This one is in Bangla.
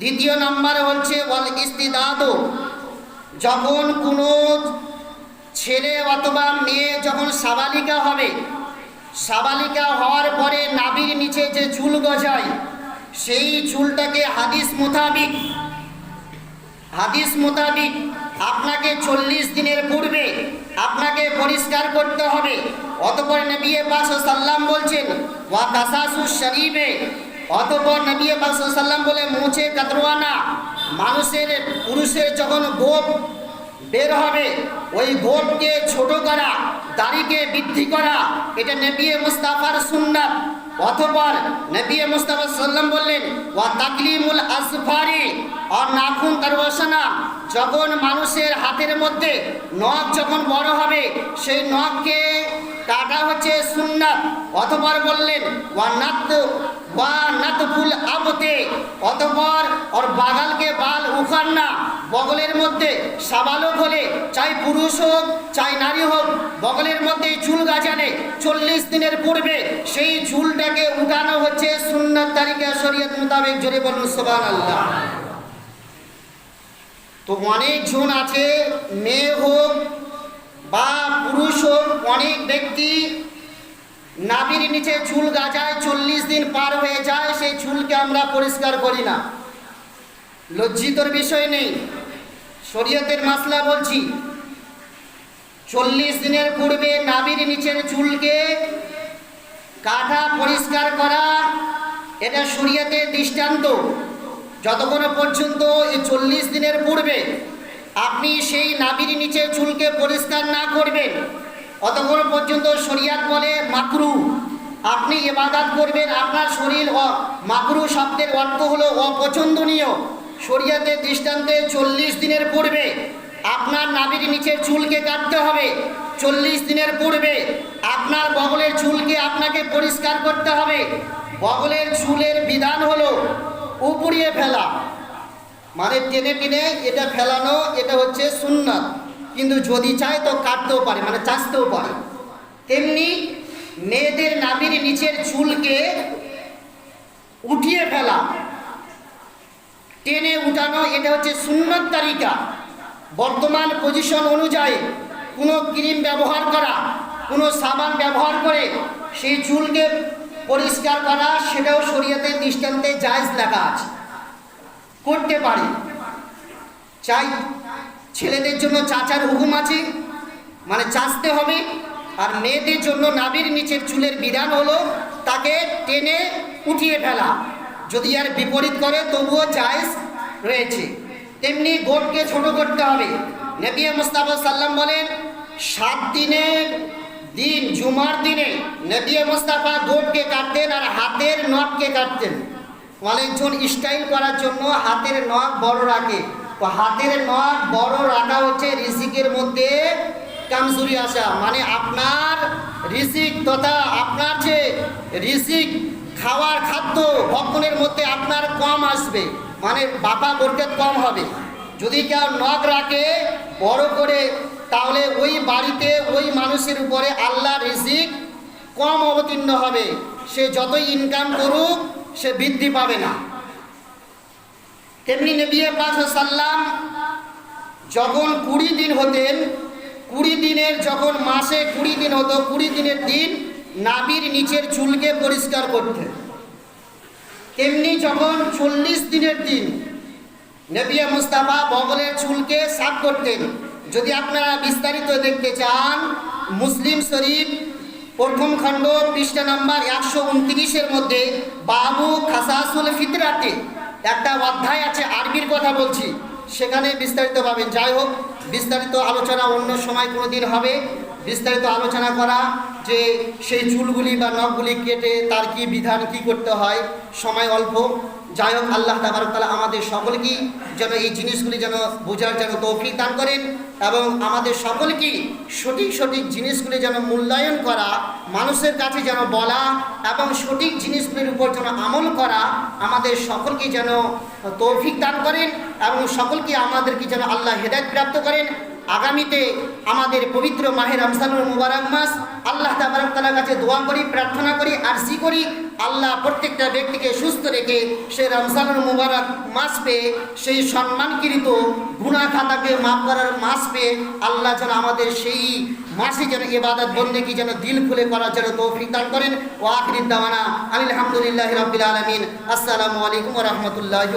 দ্বিতীয় নম্বরে হচ্ছে, ওয়াল ইস্তিদাদ। যখন কোনো ছেলে অথবা মেয়ে যখন সাবালিকা হবে, সাবালিকা হওয়ার পরে নাভির নিচে যে চুল গজায়, সেই চুলটাকে হাদিস মোতাবিক হাদিস মোতাবিক আপনাকে চল্লিশ দিনের পূর্বে আপনাকে পরিষ্কার করতে হবে। অতপর নবী পাশ সাল্লাম বলছেন, ওয়া কাসাসু শরীফে অতপর নবী সাল্লাম বলে, মুছে কাতরোয়ানা মানুষের, পুরুষের যখন গোপ বের হবে, ওই গোপকে ছোট করা, দাড়িকে বৃদ্ধি করা, এটা নবী মুস্তাফার সুন্নাত। অতপর নবী মুস্তাফা সাল্লাম বললেন, ওয়া তাকলিমুল আসফারি আর নাখুন তারওয়াসানা যখন মানুষের হাতের মধ্যে নখ যখন বড় হবে, সেই নখকে কাটা হচ্ছে সুন্নাত। অতপর বললেন ওয়া নাত ওয়া নাতফুল আবতে। অতপর ওর বাগালকে বাল উখান না, বগলের মধ্যে সাবালক হলে চাই পুরুষ হোক, চাই নারী হোক, বগলের মধ্যে চুল গাছানে চল্লিশ দিনের পূর্বে সেই চুলটাকে উঠানো হচ্ছে সুন্নাত তারিকা শরীয়ত মোতাবেক। জোরে বলুন সোবান আল্লাহ তো অনেকজন আছে, মেয়ে হোক বা পুরুষ হোক, অনেক ব্যক্তি নাবির নিচে চুল গাছায় চল্লিশ দিন পার হয়ে যায়, সেই চুলকে আমরা পরিষ্কার করি না। লজ্জিতর বিষয় নেই। শরীয়তের মাসলা বলছি, চল্লিশ দিনের পূর্বে নাবির নিচের চুলকে কাটা পরিষ্কার করা, এটা শরীয়তের দৃষ্টান্ত। যতক্ষণ পর্যন্ত এই চল্লিশ দিনের পূর্বে আপনি সেই নাবির নিচে চুলকে পরিষ্কার না করবেন অতক্ষণ পর্যন্ত শরিয়াত বলে মাকরু। আপনি ইবাদাত করবেন, আপনার শরীর মাকরু শব্দের অর্থ হলো অপছন্দনীয়। শরিয়াতের দৃষ্টান্তে চল্লিশ দিনের পূর্বে আপনার নাবির নিচের চুলকে কাটতে হবে। চল্লিশ দিনের পূর্বে আপনার বগলের চুলকে আপনাকে পরিষ্কার করতে হবে। বগলের চুলের বিধান হলো উপরিয়ে ফেলা। মানে টেনে টেনে এটা ফেলানো, এটা হচ্ছে সুন্নাত। কিন্তু যদি চায় তো কাটতেও পারে মানে চাচতেও পারে। তেমনি মেয়েদের নাবির নিচের চুলকে উঠিয়ে ফেলা। টেনে উঠানো, এটা হচ্ছে সুন্নত তালিকা। বর্তমান পজিশন অনুযায়ী কোনো ক্রিম ব্যবহার করা, কোনো সাবান ব্যবহার করে সেই চুলকে পরিষ্কার করা, সেটাও শরীয়তের দৃষ্টান্তে জায়জ লেখা আছে। করতে পারে। চাই ছেলেদের জন্য চাচার হুকুম আছে মানে চাচতে হবে। আর মেয়েদের জন্য নাবির নিচের চুলের বিধান হলো তাকে টেনে উঠিয়ে ফেলা। যদি আর বিপরীত করে, তবুও জায়েজ রয়েছে। তেমনি গোটকে ছোট করতে হবে। নবিয়া মুস্তাফা সাল্লাম বলেন, সাত দিনের দিন জুমার দিনে নবিয়া মুস্তাফা গোটকে কাটতেন আর হাতের নখকে কাটতেন। অনেকজন স্টাইল করার জন্য হাতের নখ বড় রাখে। হাতের নখ বড় রাখা হচ্ছে রিসিকের মধ্যে কামজুরি আসা। মানে আপনার রিসিক তথা আপনার যে রিসিক খাওয়ার খাদ্য ভক্ষণের মধ্যে আপনার কম আসবে। মানে বাপা বরকত কম হবে। যদি কেউ নখ রাখে, বড় করে তাহলে ওই বাড়িতে ওই মানুষের উপরে আল্লাহ রিজিক কম অবতীর্ণ হবে। সে যতই ইনকাম করুক, সে বৃদ্ধি পাবে না। তেমনি নবী পাক সাল্লাম যখন কুড়ি দিন হতেন, কুড়ি দিনের যখন মাসে কুড়ি দিন হতো, কুড়ি দিনের দিন নাবির নিচের চুলকে পরিষ্কার করতেন। তেমনি যখন চল্লিশ দিনের দিন নবিয়া মুস্তাফা বগলের চুলকে সাফ করতেন যদি আপনারা বিস্তারিত দেখতে চান, মুসলিম শরীফ, প্রথম খণ্ড, পৃষ্ঠা নাম্বার একশো উনত্রিশের মধ্যে বাবু খাসাসুল ফিতরাতে একটা অধ্যায় আছে, আরবির কথা বলছি। সেখানে বিস্তারিত পাবেন। যাই হোক, বিস্তারিত আলোচনা অন্য সময় কোনো দিন হবে। বিস্তারিত আলোচনা করা যে সেই চুলগুলি বা নখগুলি কেটে তার কি বিধান, কি করতে হয়, সময় অল্প। যাই হোক, আল্লাহ তাবারকালা আমাদের সকলকেই যেন এই জিনিসগুলি যেন বোঝার যেন তৌফিক দান করেন এবং আমাদের সকলকেই সঠিক সঠিক জিনিসগুলি যেন মূল্যায়ন করা, মানুষের কাছে যেন বলা এবং সঠিক জিনিসগুলির উপর যেন আমল করা আমাদের সকলকে যেন তৌফিক দান করেন এবং সকলকে আমাদেরকে যেন আল্লাহ হেদায়ত প্রাপ্ত করেন। আগামীতে আমাদের পবিত্র মাহে রমজানুল মুবারক মাস, আল্লাহ তাবারক তাআলার কাছে দোয়া করি, প্রার্থনা করি, আরজি করি। আল্লাহ প্রত্যেকটা ব্যক্তিকে সুস্থ রেখে সে রমজানুল মুবারক মাস পেয়ে সেই সম্মানকৃত গুণা খাতাকে মাফ করার মাস পেয়ে আল্লাহ যেন আমাদের সেই মাসে যেন ইবাদত বন্দেগী যেন দিল খুলে করার জন্য তৌফিক দান করেন। ও আখির দাওয়ানা আলহামদুলিল্লাহ রাব্বিল আলামিন। আসসালামু আলাইকুম রাহমাতুল্লাহি